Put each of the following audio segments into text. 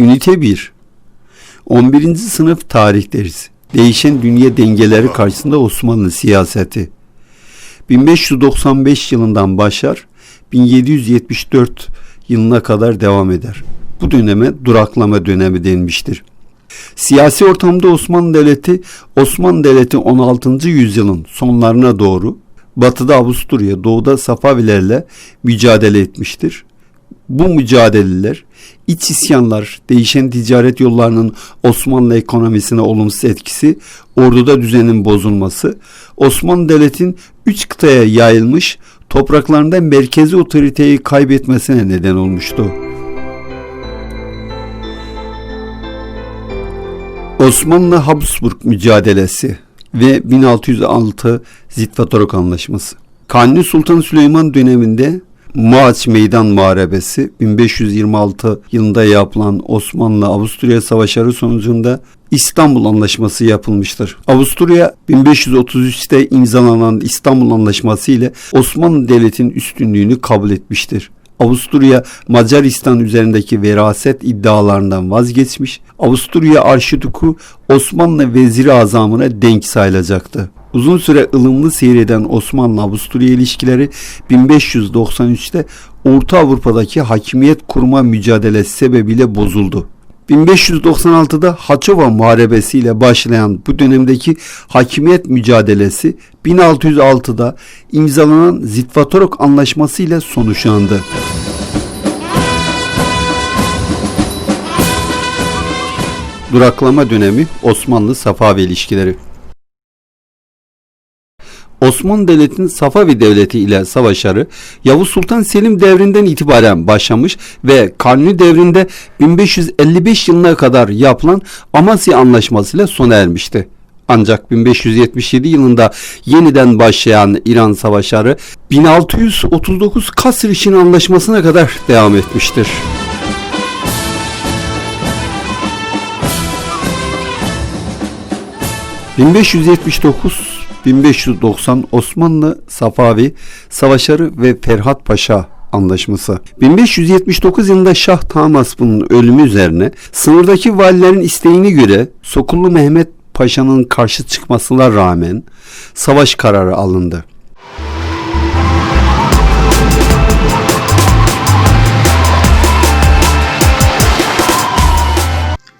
Ünite 1 11. sınıf tarih dersi. Değişen dünya dengeleri karşısında Osmanlı siyaseti. 1595 yılından başlar, 1774 yılına kadar devam eder. Bu döneme duraklama dönemi denmiştir. Siyasi ortamda Osmanlı Devleti, Osmanlı Devleti 16. yüzyılın sonlarına doğru batıda Avusturya, doğuda Safavilerle mücadele etmiştir. Bu mücadeleler, iç isyanlar, değişen ticaret yollarının Osmanlı ekonomisine olumsuz etkisi, orduda düzenin bozulması, Osmanlı Devleti'nin üç kıtaya yayılmış topraklarında merkezi otoriteyi kaybetmesine neden olmuştu. Osmanlı-Habsburg mücadelesi ve 1606 Zitvatorok Anlaşması. Kanuni Sultan Süleyman döneminde Muaç Meydan Muharebesi 1526 yılında yapılan Osmanlı-Avusturya savaşları sonucunda İstanbul Anlaşması yapılmıştır. Avusturya 1533'te imzalanan İstanbul Anlaşması ile Osmanlı Devleti'nin üstünlüğünü kabul etmiştir. Avusturya Macaristan üzerindeki veraset iddialarından vazgeçmiş. Avusturya Arşiduku Osmanlı veziri azamına denk sayılacaktı. Uzun süre ılımlı seyreden Osmanlı-Avusturya ilişkileri 1593'te Orta Avrupa'daki hakimiyet kurma mücadelesi sebebiyle bozuldu. 1596'da Haçova Muharebesi ile başlayan bu dönemdeki hakimiyet mücadelesi 1606'da imzalanan Zitvatorok Anlaşması ile sonuçlandı. Duraklama dönemi Osmanlı-Safavi ilişkileri Osmanlı Devleti'nin Safavi Devleti ile savaşları Yavuz Sultan Selim devrinden itibaren başlamış ve Kanuni devrinde 1555 yılına kadar yapılan Amasya Anlaşması ile sona ermişti. Ancak 1577 yılında yeniden başlayan İran savaşları 1639 Kasr-ı Anlaşması'na kadar devam etmiştir. ...1579-1590 Osmanlı Safavi Savaşları ve Ferhat Paşa Anlaşması. 1579 yılında Şah Tahmasp'ın ölümü üzerine sınırdaki valilerin isteğine göre Sokullu Mehmet Paşa'nın karşı çıkmasına rağmen savaş kararı alındı.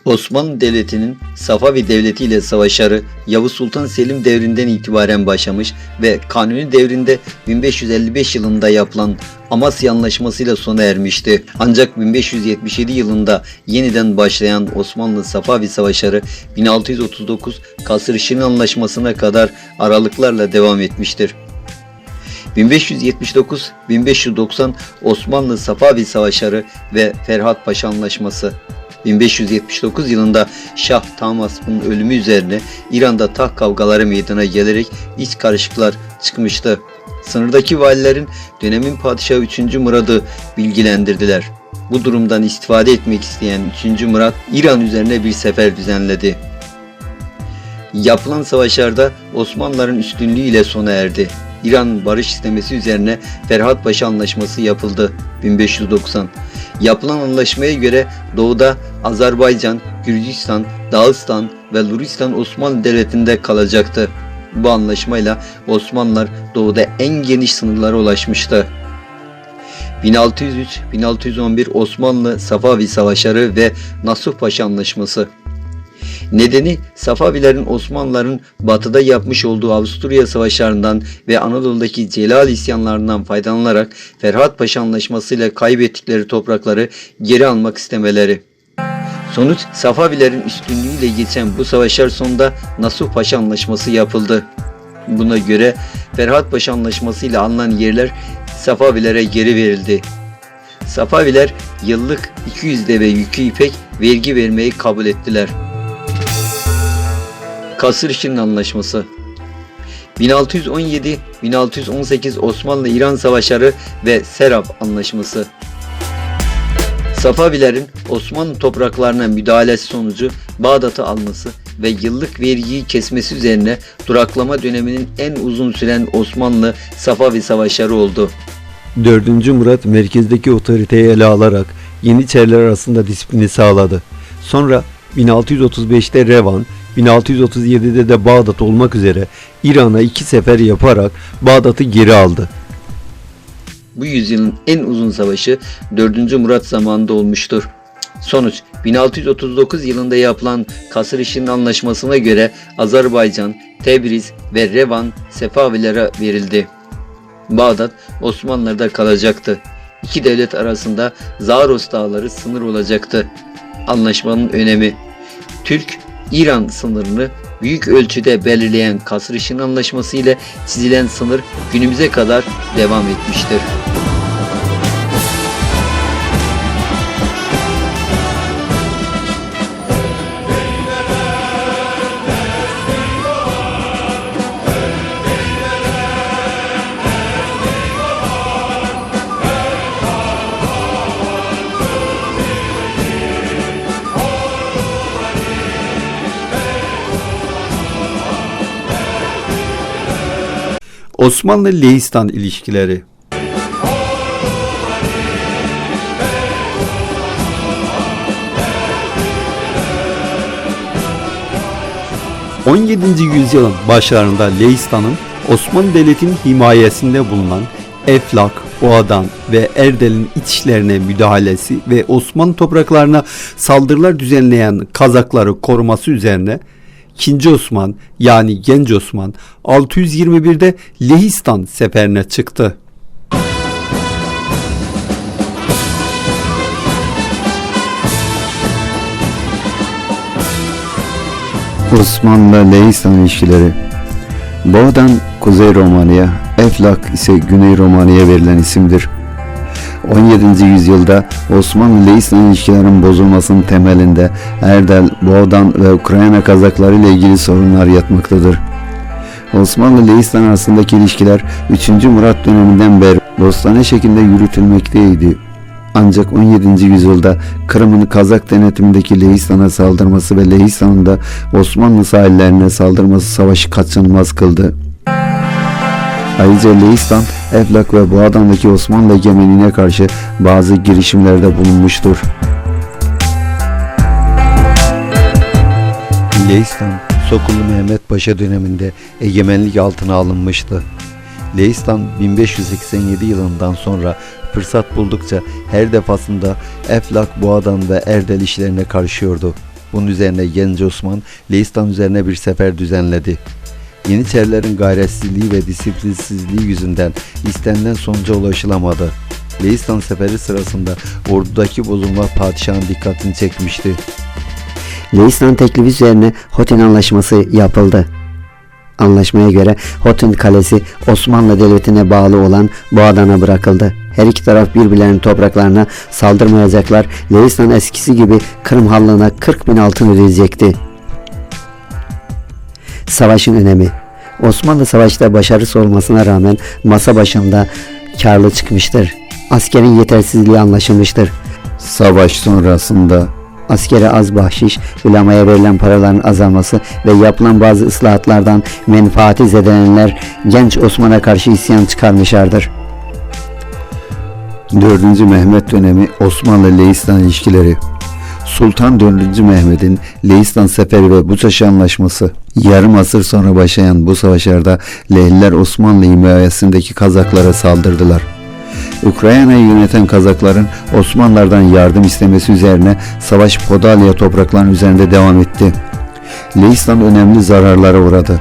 Osmanlı Devleti'nin Safavi Devleti ile savaşları Yavuz Sultan Selim devrinden itibaren başlamış ve Kanuni devrinde 1555 yılında yapılan Amasya Anlaşması ile sona ermişti. Ancak 1577 yılında yeniden başlayan Osmanlı Safavi Savaşları 1639 Kasır Anlaşması'na kadar aralıklarla devam etmiştir. 1579-1590 Osmanlı Safavi Savaşları ve Ferhat Paşa Anlaşması 1579 yılında Şah Tahmasp'ın ölümü üzerine İran'da taht kavgaları meydana gelerek iç karışıklar çıkmıştı. Sınırdaki valilerin dönemin padişahı 3. Murad'ı bilgilendirdiler. Bu durumdan istifade etmek isteyen 3. Murat İran üzerine bir sefer düzenledi. Yapılan savaşlarda Osmanlıların üstünlüğü ile sona erdi. İran barış istemesi üzerine Ferhat Paşa Anlaşması yapıldı 1590. Yapılan anlaşmaya göre doğuda Azerbaycan, Gürcistan, Dağıstan ve Luristan Osmanlı Devleti'nde kalacaktı. Bu anlaşmayla Osmanlılar doğuda en geniş sınırlara ulaşmıştı. 1603-1611 Osmanlı Safavi Savaşları ve Nasuh Paşa Anlaşması Nedeni Safavilerin Osmanlıların batıda yapmış olduğu Avusturya savaşlarından ve Anadolu'daki Celal isyanlarından faydalanarak Ferhat Paşa Anlaşması ile kaybettikleri toprakları geri almak istemeleri. Sonuç Safavilerin üstünlüğüyle geçen bu savaşlar sonunda Nasuh Paşa Anlaşması yapıldı. Buna göre Ferhat Paşa Anlaşması ile alınan yerler Safavilere geri verildi. Safaviler yıllık 200 deve yükü ipek vergi vermeyi kabul ettiler. Kasır Anlaşması 1617-1618 Osmanlı-İran Savaşları ve Serap Anlaşması Safavilerin Osmanlı topraklarına müdahalesi sonucu Bağdat'ı alması ve yıllık vergiyi kesmesi üzerine duraklama döneminin en uzun süren Osmanlı-Safavi Savaşları oldu. 4. Murat merkezdeki otoriteyi ele alarak Yeniçeriler arasında disiplini sağladı. Sonra 1635'te Revan, 1637'de de Bağdat olmak üzere İran'a iki sefer yaparak Bağdat'ı geri aldı. Bu yüzyılın en uzun savaşı 4. Murat zamanında olmuştur. Sonuç 1639 yılında yapılan Kasır Anlaşması'na göre Azerbaycan, Tebriz ve Revan Sefavilere verildi. Bağdat Osmanlılar'da kalacaktı. İki devlet arasında Zaros dağları sınır olacaktı. Anlaşmanın önemi Türk-İran sınırını büyük ölçüde belirleyen Kasır Anlaşması ile çizilen sınır günümüze kadar devam etmiştir. Osmanlı-Lehistan ilişkileri 17. yüzyılın başlarında Leistan'ın Osmanlı Devleti'nin himayesinde bulunan Eflak, Boğadan ve Erdel'in iç işlerine müdahalesi ve Osmanlı topraklarına saldırılar düzenleyen Kazakları koruması üzerine 2. Osman yani Genç Osman 621'de Lehistan seferine çıktı. Osmanlı-Lehistan ilişkileri Boğdan Kuzey Romanya, Eflak ise Güney Romanya'ya verilen isimdir. 17. yüzyılda Osmanlı-Lehistan ilişkilerin bozulmasının temelinde Erdel, Boğdan ve Ukrayna Kazakları ile ilgili sorunlar yatmaktadır. Osmanlı-Lehistan arasındaki ilişkiler 3. Murat döneminden beri dostane şekilde yürütülmekteydi. Ancak 17. yüzyılda Kırım'ın Kazak denetimindeki Lehistan'a saldırması ve Lehistan'ın da Osmanlı sahillerine saldırması savaşı kaçınılmaz kıldı. Ayrıca Lehistan, Eflak ve Boğadan'daki Osmanlı egemenliğine karşı bazı girişimlerde bulunmuştur. Lehistan, Sokullu Mehmet Paşa döneminde egemenlik altına alınmıştı. Lehistan 1587 yılından sonra fırsat buldukça her defasında Eflak, Boğadan ve Erdel işlerine karışıyordu. Bunun üzerine Genç Osman Lehistan üzerine bir sefer düzenledi. Yeniçerilerin gayretsizliği ve disiplinsizliği yüzünden istenilen sonuca ulaşılamadı. Lehistan seferi sırasında ordudaki bozulma padişahın dikkatini çekmişti. Leistan teklifi üzerine Hotin Anlaşması yapıldı. Anlaşmaya göre Hotin Kalesi Osmanlı Devleti'ne bağlı olan Boğadan'a bırakıldı. Her iki taraf birbirlerinin topraklarına saldırmayacaklar. Leistan eskisi gibi Kırım Hanlığı'na 40 bin altın ödeyecekti. Savaşın önemi Osmanlı savaşta başarısız olmasına rağmen masa başında karlı çıkmıştır. Askerin yetersizliği anlaşılmıştır. Savaş sonrasında askere az bahşiş, ulemaya verilen paraların azalması ve yapılan bazı ıslahatlardan menfaati zedelenenler genç Osman'a karşı isyan çıkarmışlardır. 4. Mehmet dönemi Osmanlı-Lehistan ilişkileri Sultan 4. Mehmet'in Lehistan Seferi ve Buçaşı Anlaşması Yarım asır sonra başlayan bu savaşlarda Lehliler Osmanlı himayesindeki Kazaklara saldırdılar. Ukrayna'yı yöneten Kazakların Osmanlılardan yardım istemesi üzerine savaş Podalya topraklarının üzerinde devam etti. Lehistan önemli zararlara uğradı.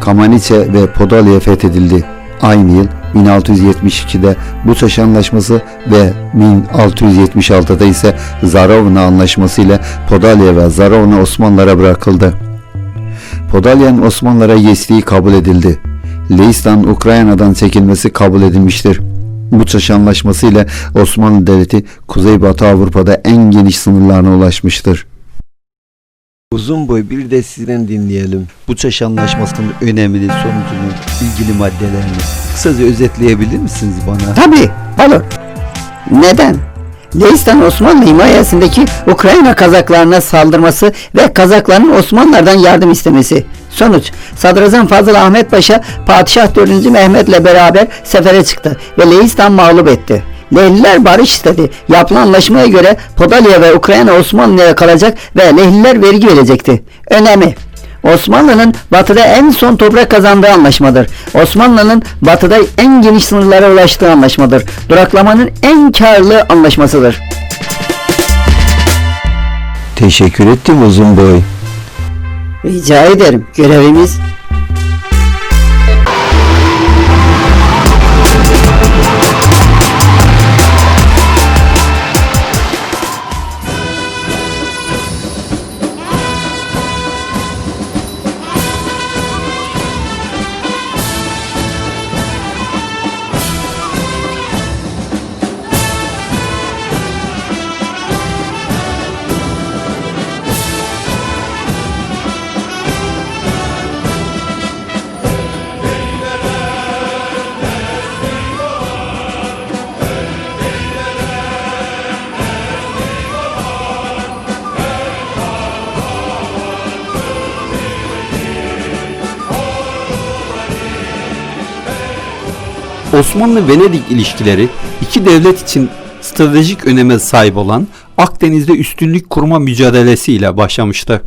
Kamaniçe ve Podalya fethedildi. Aynı yıl 1672'de Buçaş Anlaşması ve 1676'da ise Zarovna Anlaşması ile Podalya ve Zarovna Osmanlılara bırakıldı. Podalya'nın Osmanlılara geçtiği kabul edildi. Leistan Ukrayna'dan çekilmesi kabul edilmiştir. Buçaş Anlaşması ile Osmanlı Devleti Kuzeybatı Avrupa'da en geniş sınırlarına ulaşmıştır. Uzun boy bir de sizden dinleyelim. Bu çaş anlaşmasının önemini, sonucunu, ilgili maddelerini kısaca özetleyebilir misiniz bana? Tabi olur. Neden? Leistan Osmanlı himayesindeki Ukrayna Kazaklarına saldırması ve Kazakların Osmanlılardan yardım istemesi. Sonuç, Sadrazam Fazıl Ahmet Paşa Padişah 4. Mehmet'le beraber sefere çıktı ve Leistan mağlup etti. Lehliler barış istedi. Yapılan anlaşmaya göre Podalya ve Ukrayna Osmanlı'ya kalacak ve Lehliler vergi verecekti. Önemi Osmanlı'nın batıda en son toprak kazandığı anlaşmadır. Osmanlı'nın batıda en geniş sınırlara ulaştığı anlaşmadır. Duraklamanın en karlı anlaşmasıdır. Teşekkür ettim uzun boy. Rica ederim. Görevimiz Osmanlı-Venedik ilişkileri iki devlet için stratejik öneme sahip olan Akdeniz'de üstünlük kurma mücadelesiyle başlamıştı.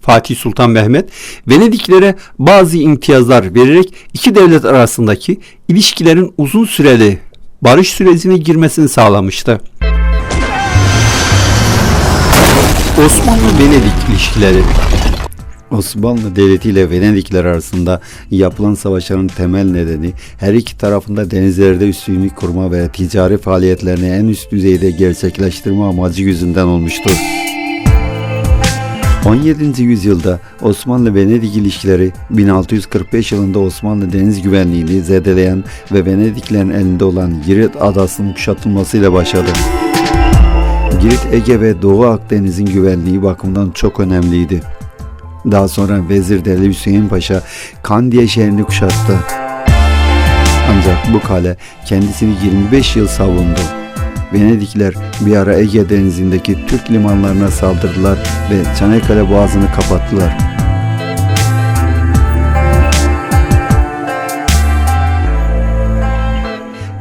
Fatih Sultan Mehmet Venediklere bazı imtiyazlar vererek iki devlet arasındaki ilişkilerin uzun süreli barış sürecine girmesini sağlamıştı. Osmanlı-Venedik ilişkileri Osmanlı Devleti ile Venedikler arasında yapılan savaşların temel nedeni her iki tarafında denizlerde üstünlük kurma ve ticari faaliyetlerini en üst düzeyde gerçekleştirme amacı yüzünden olmuştur. 17. yüzyılda Osmanlı-Venedik ilişkileri 1645 yılında Osmanlı deniz güvenliğini zedeleyen ve Venediklerin elinde olan Girit adasının kuşatılmasıyla başladı. Girit Ege ve Doğu Akdeniz'in güvenliği bakımından çok önemliydi. Daha sonra Vezir Deli Hüseyin Paşa Kandiye şehrini kuşattı. Ancak bu kale kendisini 25 yıl savundu. Venedikler bir ara Ege denizindeki Türk limanlarına saldırdılar ve Çanakkale boğazını kapattılar.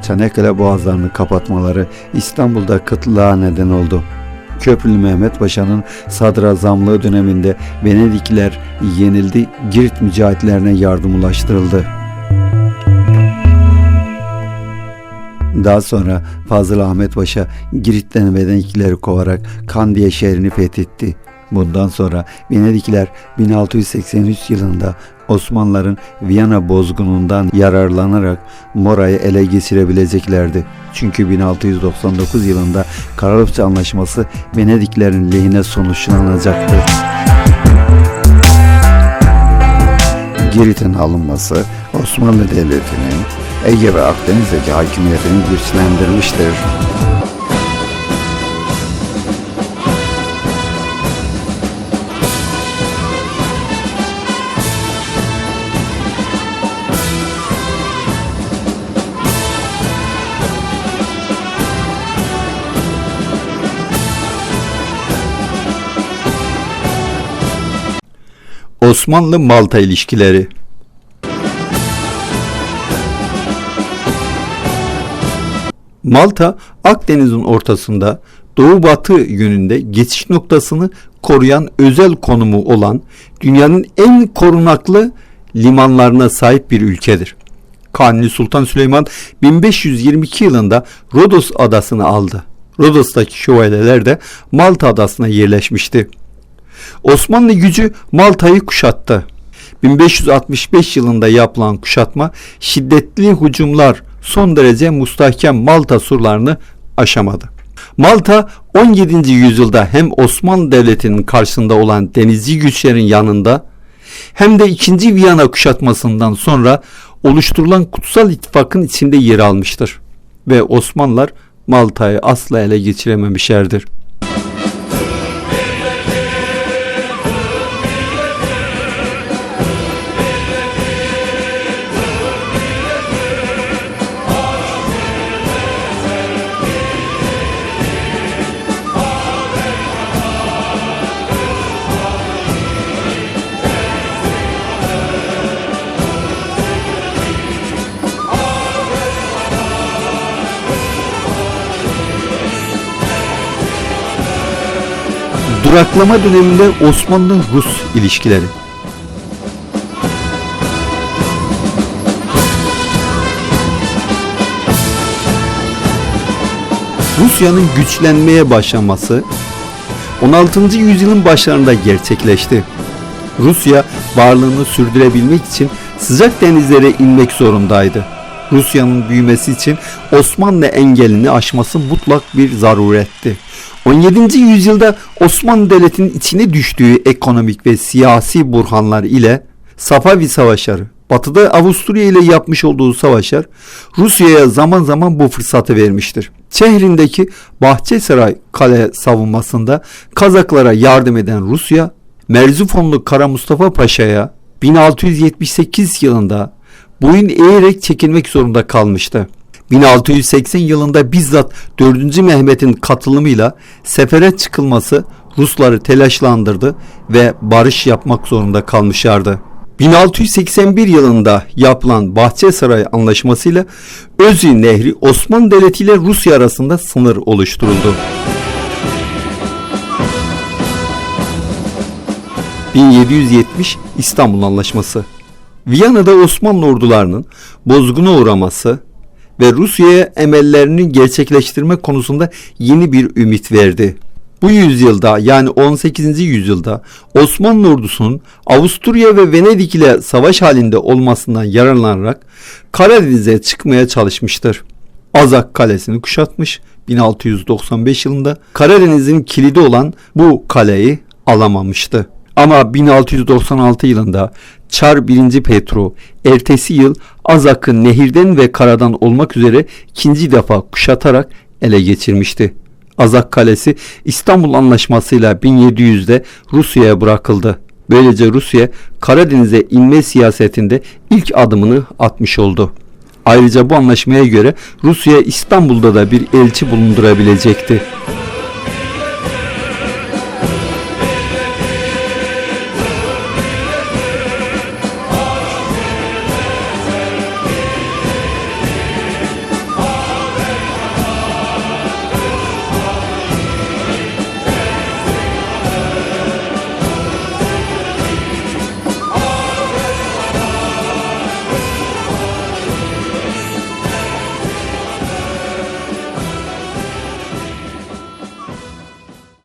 Çanakkale boğazlarını kapatmaları İstanbul'da kıtlığa neden oldu. Köprülü Mehmet Paşa'nın sadrazamlığı döneminde Venedikliler yenildi, Girit mücahitlerine yardım ulaştırıldı. Daha sonra Fazıl Ahmet Paşa Girit'ten Venediklileri kovarak Kandiye şehrini fethetti. Bundan sonra Venedikliler 1683 yılında Osmanlıların Viyana bozgunundan yararlanarak Mora'yı ele geçirebileceklerdi. Çünkü 1699 yılında Karlofça Anlaşması Venediklerin lehine sonuçlanacaktı. Girit'in alınması Osmanlı Devleti'nin Ege ve Akdeniz'deki hakimiyetini güçlendirmiştir. Osmanlı-Malta ilişkileri Malta, Akdeniz'in ortasında doğu-batı yönünde geçiş noktasını koruyan özel konumu olan dünyanın en korunaklı limanlarına sahip bir ülkedir. Kanuni Sultan Süleyman 1522 yılında Rodos adasını aldı. Rodos'taki şövalyeler de Malta adasına yerleşmişti. Osmanlı gücü Malta'yı kuşattı. 1565 yılında yapılan kuşatma şiddetli hücumlar son derece müstahkem Malta surlarını aşamadı. Malta 17. yüzyılda hem Osmanlı Devleti'nin karşısında olan denizci güçlerin yanında hem de 2. Viyana kuşatmasından sonra oluşturulan kutsal ittifakın içinde yer almıştır. Ve Osmanlılar Malta'yı asla ele geçirememişlerdir. Duraklama döneminde Osmanlı-Rus ilişkileri. Rusya'nın güçlenmeye başlaması 16. yüzyılın başlarında gerçekleşti. Rusya varlığını sürdürebilmek için sıcak denizlere inmek zorundaydı. Rusya'nın büyümesi için Osmanlı engelini aşması mutlak bir zaruretti. 17. yüzyılda Osmanlı Devleti'nin içine düştüğü ekonomik ve siyasi burhanlar ile Safavi Savaşları, Batı'da Avusturya ile yapmış olduğu savaşlar Rusya'ya zaman zaman bu fırsatı vermiştir. Şehrindeki Bahçesaray kale savunmasında Kazaklara yardım eden Rusya, Merzifonlu Kara Mustafa Paşa'ya 1678 yılında boyun eğerek çekilmek zorunda kalmıştı. 1680 yılında bizzat 4. Mehmet'in katılımıyla sefere çıkılması Rusları telaşlandırdı ve barış yapmak zorunda kalmışlardı. 1681 yılında yapılan Bahçesaray Anlaşması'yla Özü Nehri Osmanlı Devleti ile Rusya arasında sınır oluşturuldu. 1770 İstanbul Anlaşması Viyana'da Osmanlı ordularının bozguna uğraması ve Rusya'ya emellerini gerçekleştirme konusunda yeni bir ümit verdi. Bu yüzyılda yani 18. yüzyılda Osmanlı ordusunun Avusturya ve Venedik ile savaş halinde olmasından yararlanarak Karadeniz'e çıkmaya çalışmıştır. Azak Kalesi'ni kuşatmış 1695 yılında Karadeniz'in kilidi olan bu kaleyi alamamıştı. Ama 1696 yılında Çar 1. Petro ertesi yıl Azak'ı nehirden ve karadan olmak üzere ikinci defa kuşatarak ele geçirmişti. Azak Kalesi İstanbul Anlaşması'yla 1700'de Rusya'ya bırakıldı. Böylece Rusya Karadeniz'e inme siyasetinde ilk adımını atmış oldu. Ayrıca bu anlaşmaya göre Rusya İstanbul'da da bir elçi bulundurabilecekti.